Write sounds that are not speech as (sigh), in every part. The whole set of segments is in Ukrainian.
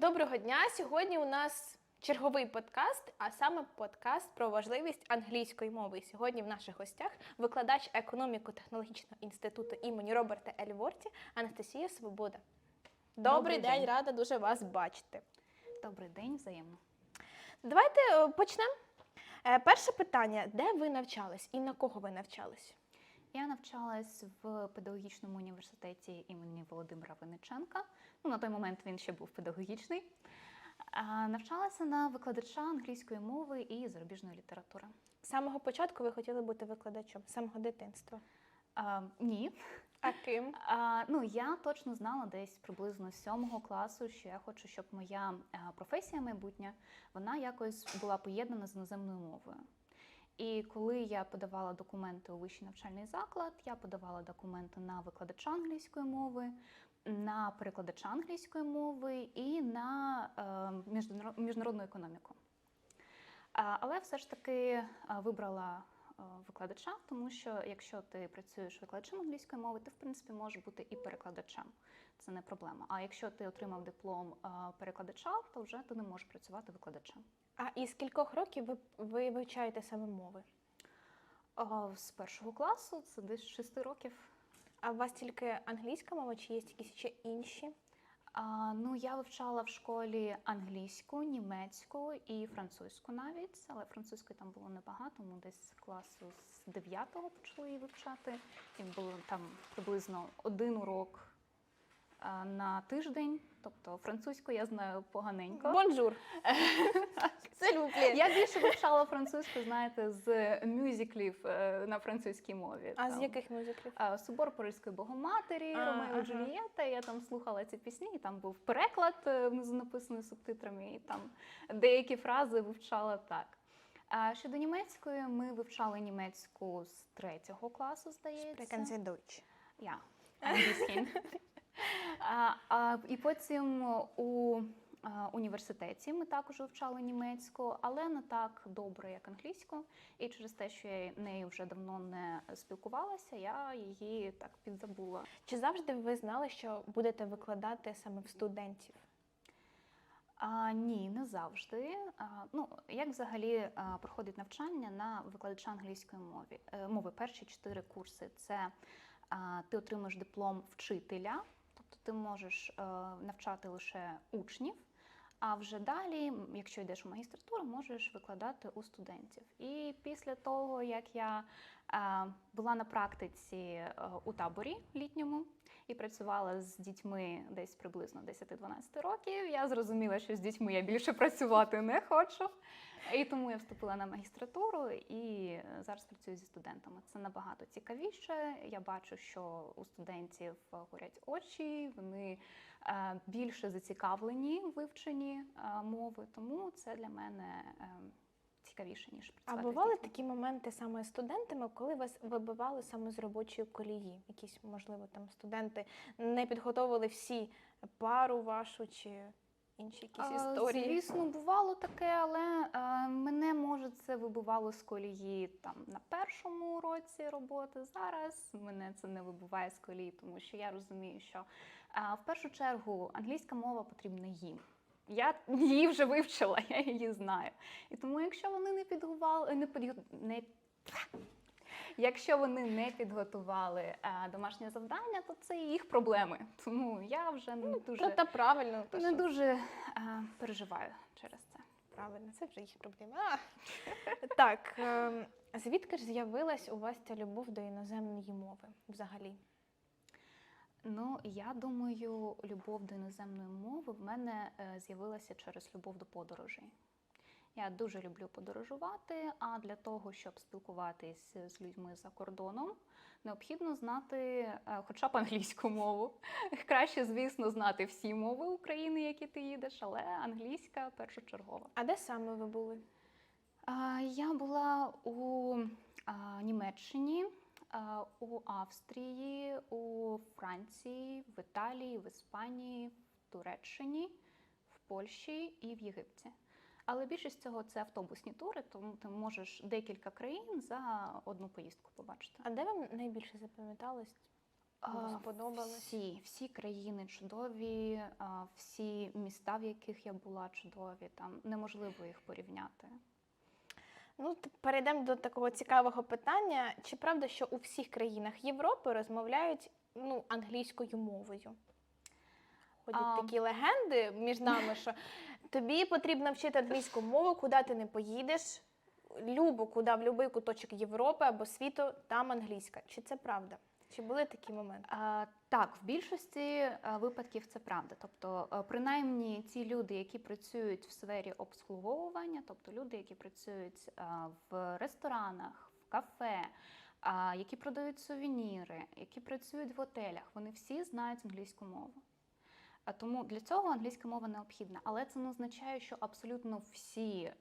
Доброго дня! Сьогодні у нас черговий подкаст, а саме подкаст про важливість англійської мови. І Сьогодні в наших гостях викладач економіко-технологічного інституту імені Роберта Ельворті Анастасія Свобода. Добрий, Добрий день, день. рада дуже вас бачити. Добрий день, взаємно. Давайте е, почнемо. Е, Перше питання: де ви навчались і на кого ви навчались? Я навчалась в педагогічному університеті імені Володимира Винниченка. Ну, на той момент він ще був педагогічний. А, Навчалася на викладача англійської мови і зарубіжної літератури. З самого початку ви хотіли бути викладачом, з самого дитинства. А, ні. А ким? А, ну, я точно знала десь приблизно з сьомого класу, що я хочу, щоб моя професія майбутня вона якось була поєднана з іноземною мовою. І коли я подавала документи у вищий навчальний заклад, я подавала документи на викладача англійської мови, на перекладача англійської мови і на е, міжнародну економіку. Але все ж таки вибрала е, викладача, тому що якщо ти працюєш викладачем англійської мови, ти в принципі можеш бути і перекладачем. Це не проблема. А якщо ти отримав диплом е, перекладача, то вже ти не можеш працювати викладачем. А із кількох років ви, ви вивчаєте саме мови? А, З першого класу це десь 6 років. А у вас тільки англійська мова, чи є якісь ще інші? А, ну, я вивчала в школі англійську, німецьку і французьку навіть, але французької там було небагато, ми десь з класу з 9-го почали її вивчати. І було там приблизно один урок на тиждень. Тобто французьку я знаю поганенько. Бонжур! (laughs) Я більше вивчала французьку, знаєте, з мюзиклів е, на французькій мові. А з яких мюзиклів? Собор Паризької Богоматері, Ромео. Джульєта. Я там слухала ці пісні, і там був переклад е, внизу написаний субтитрами, і там деякі фрази вивчала так. А щодо німецької, ми вивчали німецьку з третього класу, здається. Sprechen Sie Deutsch. (laughs) а, а, і потім у університеті ми також вивчали німецьку, але не так добре, як англійську. І через те, що я нею вже давно не спілкувалася, я її так підзабула. Чи завжди ви знали, що будете викладати саме в студентів? А, ні, не завжди. А, ну, як взагалі а, проходить навчання на викладача англійської мови? Е, мови перші чотири курси це а, ти отримаєш диплом вчителя, тобто ти можеш е, навчати лише учнів. А вже далі, якщо йдеш у магістратуру, можеш викладати у студентів. І після того, як я е, була на практиці е, у таборі літньому і працювала з дітьми десь приблизно 10-12 років, я зрозуміла, що з дітьми я більше працювати не хочу. І тому я вступила на магістратуру і зараз працюю зі студентами. Це набагато цікавіше. Я бачу, що у студентів горять очі, вони е, більше зацікавлені в вивченні е, мови, тому це для мене е, цікавіше, ніж А працювати. з бували дітьми. такі моменти саме з студентами, коли вас вибивали саме з робочої колії? Якісь, можливо, там студенти не підготовили всі пару вашу чи інші якісь А, історії? Звісно, бувало таке, але е, мене може це вибивало з колії там на першому році роботи. Зараз мене це не вибиває з колії, тому що я розумію, що е, в першу чергу англійська мова потрібна їм. Я її вже вивчила, я її знаю. І тому, якщо вони не підготували, не підго- не Якщо вони не підготували е, домашнє завдання, то це їх проблеми. Тому я вже не дуже Ну, та правильно, не що? дуже е, переживаю через це. правильно, це вже їх проблеми. А! так, ем, звідки ж з'явилась у вас ця любов до іноземної мови взагалі? Ну, я думаю, любов до іноземної мови в мене е, з'явилася через любов до подорожей. Я дуже люблю подорожувати, а для того, щоб спілкуватись з людьми за кордоном, необхідно знати е, хоча б англійську мову. (laughs) Краще, звісно, знати всі мови України, які ти їдеш, але англійська першочергова. А де саме ви були? Я була у Німеччині, у Австрії, у Франції, в Італії, в Іспанії, в Туреччині, в Польщі і в Єгипті. Але більшість цього це автобусні тури, тому ти можеш декілька країн за одну поїздку побачити. А де вам найбільше запам'яталось сподобалось? Всі, всі країни чудові, всі міста, в яких я була, чудові. Там неможливо їх порівняти. Ну, перейдемо до такого цікавого питання. Чи правда, що у всіх країнах Європи розмовляють ну, англійською мовою? Ходять А. такі легенди між нами, що тобі потрібно вчити англійську мову, куди ти не поїдеш. Любо, куди в будь-який куточок Європи або світу, там англійська. Чи це правда? Чи були такі моменти? А, так, в більшості е, випадків це правда. Тобто, е, принаймні, ті люди, які працюють в сфері обслуговування, тобто люди, які працюють е, в ресторанах, в кафе, які продають сувеніри, які працюють в готелях, вони всі знають англійську мову. Тому для цього англійська мова необхідна, але це не означає, що абсолютно всі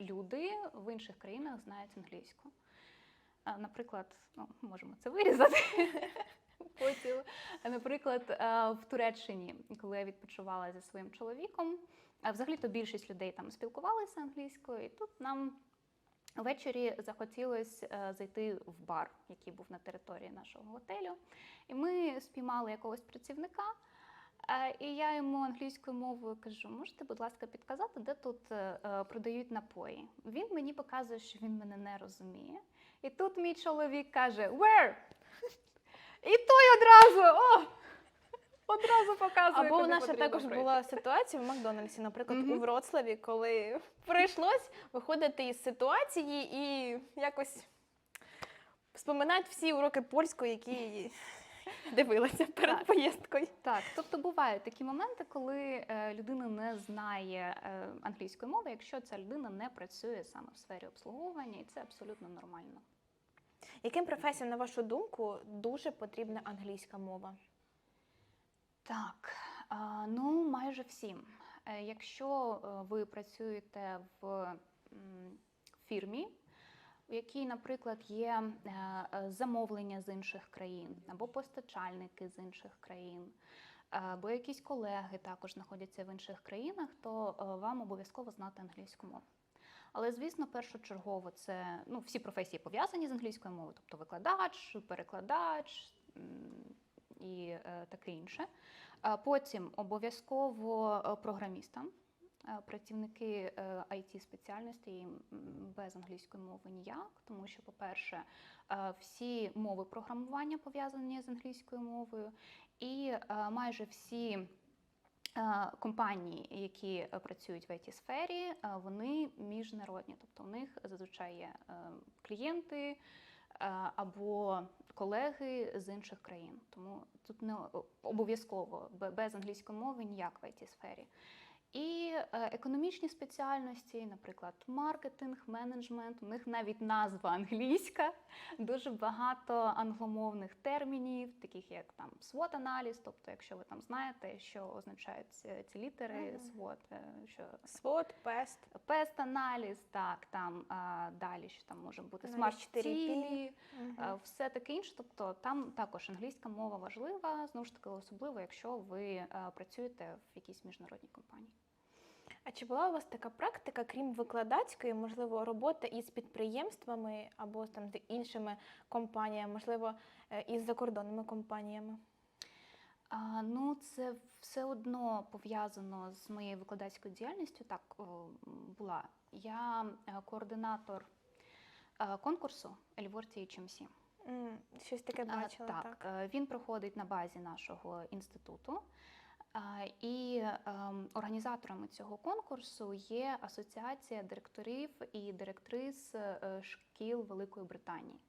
люди в інших країнах знають англійську. Е, Наприклад, ну, можемо це вирізати. (laughs) Потім, е, наприклад, е, в Туреччині, коли я відпочивала зі своїм чоловіком, а взагалі-то більшість людей там спілкувалися англійською, і тут нам ввечері захотілося е, зайти в бар, який був на території нашого готелю. І ми спіймали якогось працівника. е, І я йому англійською мовою кажу: можете, будь ласка, підказати, де тут е, е, продають напої? Він мені показує, що він мене не розуміє. І тут мій чоловік каже: Where? І той одразу, о! Одразу показує. Або у нас ще також прийти. була ситуація в Макдональдсі, наприклад, Мгм. у Вроцлаві, коли прийшлось виходити із ситуації і якось вспоминати всі уроки польської, які дивилася перед Так. поїздкою. Так, тобто бувають такі моменти, коли е, людина не знає е, англійської мови, якщо ця людина не працює саме в сфері обслуговування, і це абсолютно нормально. Яким професіям, на вашу думку, дуже потрібна англійська мова? Так, ну майже всім. Е, Якщо е, ви працюєте в фірмі, у якій, наприклад, є е, замовлення з інших країн або постачальники з інших країн, е, або якісь колеги також знаходяться в інших країнах, то е, вам обов'язково знати англійську мову. Але, звісно, першочергово це ну, всі професії пов'язані з англійською мовою, тобто викладач, перекладач і таке інше. Потім обов'язково програмістам, працівники it спеціальності без англійської мови ніяк, тому що, по-перше, е, всі мови програмування пов'язані з англійською мовою, і е, майже всі. е, Компанії, які е, працюють в it сфері е, вони міжнародні, тобто у них зазвичай є е, клієнти е, або колеги з інших країн. Тому тут не обов'язково без англійської мови ніяк в it сфері. І е, економічні спеціальності, наприклад, маркетинг, менеджмент, у них навіть назва англійська, дуже багато англомовних термінів, таких як там SWOT-аналіз, тобто, якщо ви там знаєте, що означають ці літери. SWOT, е, що Свод, пест. пест-аналіз, так, там далі, що там може бути Аналіз смарт 4P. цілі. Е, все таке інше. Тобто там також англійська мова важлива, знову ж таки, особливо, якщо ви е, працюєте в якійсь міжнародній компанії. А чи була у вас така практика, крім викладацької, можливо, робота із підприємствами або там з іншими компаніями, можливо, е, із закордонними компаніями? А, ну, це все одно пов'язано з моєю викладацькою діяльністю. Так о, була. Я е, координатор е, конкурсу Ельворті HMC. Щось таке А, так, так. він проходить на базі нашого інституту. І ем, організаторами цього конкурсу є Асоціація директорів і директрис е, шкіл Великої Британії.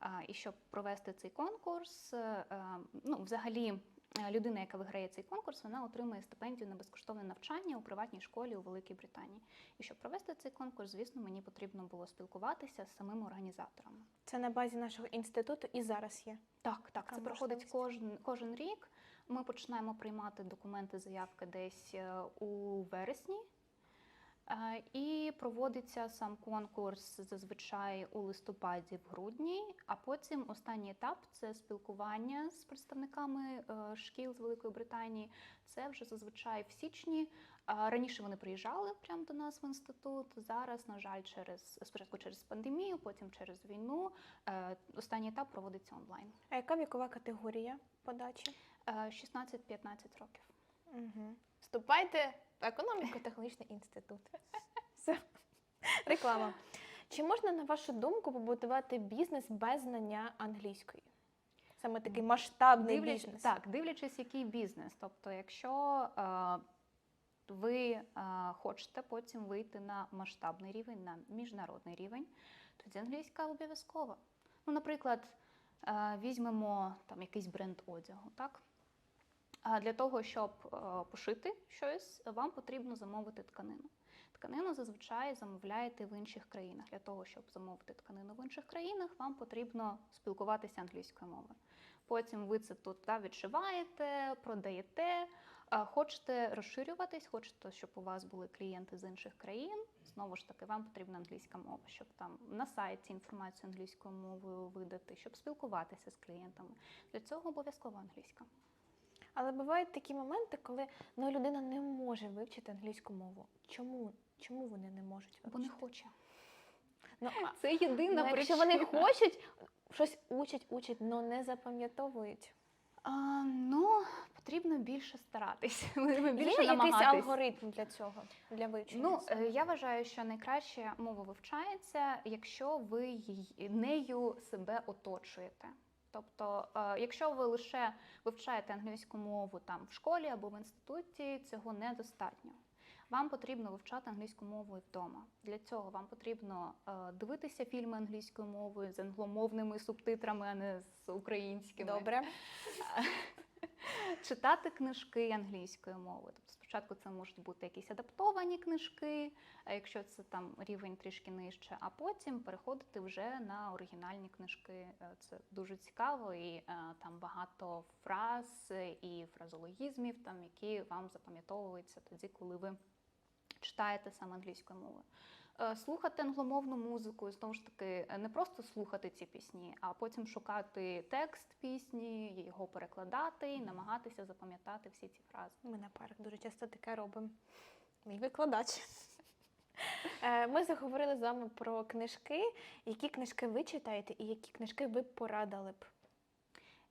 А, І щоб провести цей конкурс, е, е, ну, взагалі, е, людина, яка виграє цей конкурс, вона отримує стипендію на безкоштовне навчання у приватній школі у Великій Британії. І щоб провести цей конкурс, звісно, мені потрібно було спілкуватися з самими організаторами. Це на базі нашого інституту і зараз є. Так, так, це проходить кожен, кожен рік. Ми починаємо приймати документи, заявки десь е, у вересні. Е, І проводиться сам конкурс зазвичай у листопаді, в грудні. А потім останній етап це спілкування з представниками е, шкіл з Великої Британії. Це вже зазвичай в січні. Раніше вони приїжджали прямо до нас в інститут. Зараз, на жаль, через спочатку через пандемію, потім через війну. Останній етап проводиться онлайн. А яка вікова категорія подачі? Е, 16-15 років. Угу. Вступайте в економіко-технологічний інститут. (laughs) Все. Реклама. Чи можна, на вашу думку, побудувати бізнес без знання англійської? Саме такий масштабний Дивляч- бізнес. Так, дивлячись, який бізнес. Тобто, якщо е, ви е, хочете потім вийти на масштабний рівень, на міжнародний рівень, тоді англійська обов'язкова. Ну, наприклад, е, візьмемо там якийсь бренд одягу, так? Для того, щоб е, пошити щось, вам потрібно замовити тканину. Тканину зазвичай замовляєте в інших країнах. Для того, щоб замовити тканину в інших країнах, вам потрібно спілкуватися англійською мовою. Потім ви це тут да, відшиваєте, продаєте. Хочете розширюватись, хочете, щоб у вас були клієнти з інших країн. Знову ж таки, вам потрібна англійська мова, щоб там на сайті інформацію англійською мовою видати, щоб спілкуватися з клієнтами. Для цього обов'язково англійська. Але бувають такі моменти, коли ну, людина не може вивчити англійську мову. Чому? Чому вони не можуть Бо не вивчити? хоче. Ну, Це єдина ну, якщо вони хочуть, щось учать, учать, але не запам'ятовують. А, ну, потрібно більше старатись. (laughs) більше Є якийсь намагатись. алгоритм для цього, для вивчення? Ну, цього? е, я вважаю, що найкраще мова вивчається, якщо ви нею себе оточуєте. Тобто, е, якщо ви лише вивчаєте англійську мову там в школі або в інституті, цього недостатньо. Вам потрібно вивчати англійську мову вдома. Для цього вам потрібно е, дивитися фільми англійською мовою з англомовними субтитрами, а не з українськими. Добре. (laughs) читати книжки англійською мовою. Тобто спочатку це можуть бути якісь адаптовані книжки, якщо це там рівень трішки нижче, а потім переходити вже на оригінальні книжки. Е, Це дуже цікаво, і е, там багато фраз і фразологізмів, там які вам запам'ятовуються тоді, коли ви читаєте саме англійською мовою. Е, Слухати англомовну музику, знову ж таки, е, не просто слухати ці пісні, а потім шукати текст пісні, його перекладати і намагатися запам'ятати всі ці фрази. Ми на парах дуже часто таке робимо. Мій викладач. Е, Ми заговорили з вами про книжки. Які книжки ви читаєте і які книжки ви порадили б?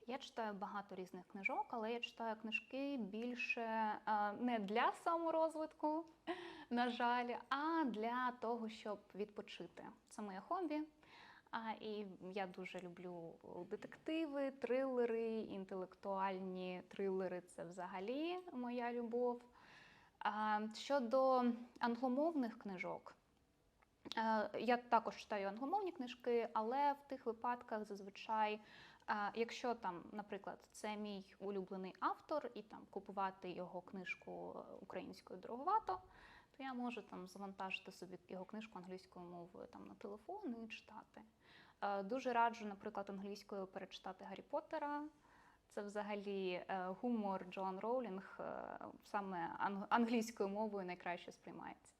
Я читаю багато різних книжок, але я читаю книжки більше не для саморозвитку, на жаль, а для того, щоб відпочити. Це моє хобі. А, і я дуже люблю детективи, трилери, інтелектуальні трилери це взагалі моя любов. А, щодо англомовних книжок, я також читаю англомовні книжки, але в тих випадках зазвичай якщо там, наприклад, це мій улюблений автор, і там купувати його книжку е, українською дороговато, то я можу там завантажити собі його книжку англійською мовою там на телефон і читати. Е, Дуже раджу, наприклад, англійською перечитати Гаррі Поттера. Це взагалі е, гумор Джоан Роулінг е, саме англійською мовою найкраще сприймається.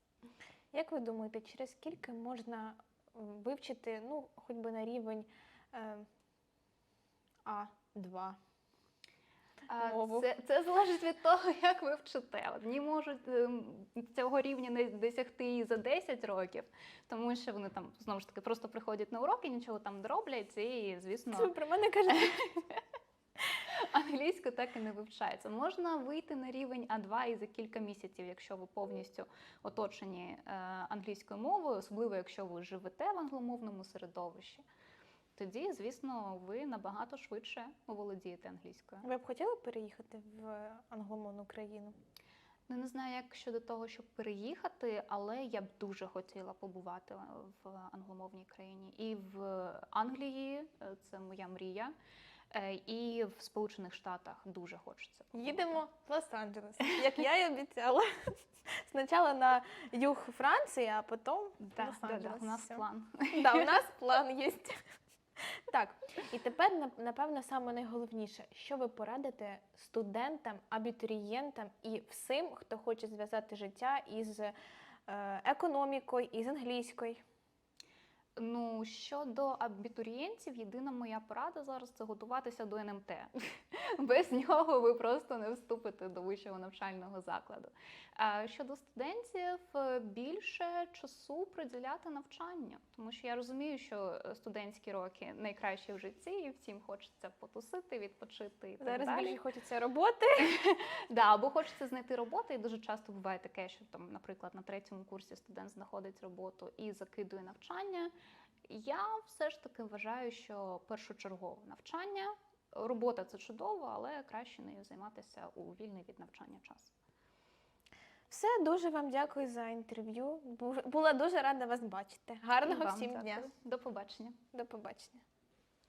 Як ви думаєте, через скільки можна вивчити, ну, хоч би на рівень е, А2? Мову. Це, це залежить від того, (laughs) як ви вчите. Одні можуть ем, цього рівня не досягти і за 10 років, тому що вони там знову ж таки просто приходять на уроки, нічого там не роблять, і Це звісно про мене кажете? (laughs) англійську так і не вивчається. Можна вийти на рівень А2 і за кілька місяців, якщо ви повністю оточені е, англійською мовою, особливо якщо ви живете в англомовному середовищі. Тоді, звісно, ви набагато швидше оволодієте англійською. Ви б хотіли переїхати в англомовну країну? Ну, не знаю, як щодо того, щоб переїхати, але я б дуже хотіла побувати в англомовній країні. І в Англії е, це моя мрія, е, і в Сполучених Штатах дуже хочеться. побувати. Їдемо в Лос-Анджелес, як я й обіцяла. Спочатку на юг Франції, а потім Да, да, да, Лос-Анджелес. у нас план. Да, у нас план є. Так, і тепер, напевно, саме найголовніше, що ви порадите студентам, абітурієнтам і всім, хто хоче зв'язати життя із е, економікою із англійською? Ну, щодо абітурієнтів, єдина моя порада зараз це готуватися до НМТ. (laughs) Без нього ви просто не вступите до вищого навчального закладу. А щодо студентів, е, більше часу приділяти навчанню, тому що я розумію, що е, студентські роки найкращі в житті, і всім хочеться потусити, відпочити і так Зараз далі. більше хочеться роботи. (laughs) Да, або хочеться знайти роботу, і дуже часто буває таке, що там, наприклад, на третьому курсі студент знаходить роботу і закидує навчання. Я все ж таки вважаю, що першочергове навчання, робота це чудово, але краще нею займатися у вільний від навчання час. Все, дуже вам дякую за інтерв'ю. Була дуже рада вас бачити. Гарного вам всім дня. До побачення. До побачення.